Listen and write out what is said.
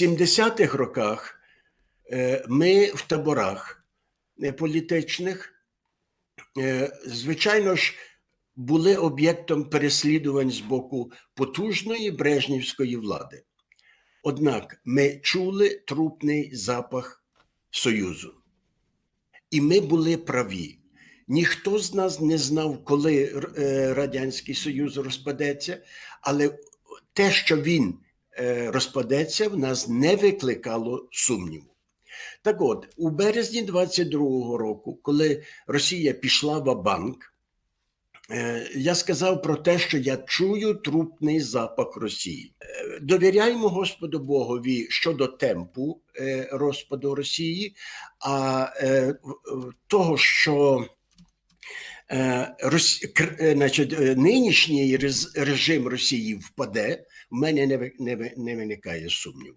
70-х роках е, ми в таборах е, політичних, е, звичайно ж, були об'єктом переслідувань з боку потужної брежнівської влади. Однак ми чули трупний запах Союзу. І ми були праві. Ніхто з нас не знав, коли Радянський Союз розпадеться, але те, що він розпадеться, в нас не викликало сумніву. Так от, у березні 22-го року, коли Росія пішла в банк, я сказав про те, що я чую трупний запах Росії. Е, Довіряємо Господу Богові щодо темпу е, розпаду Росії, а е, того, що е, Рос... е, значить, е, нинішній режим Росії впаде, в мене не, не, не виникає сумніву.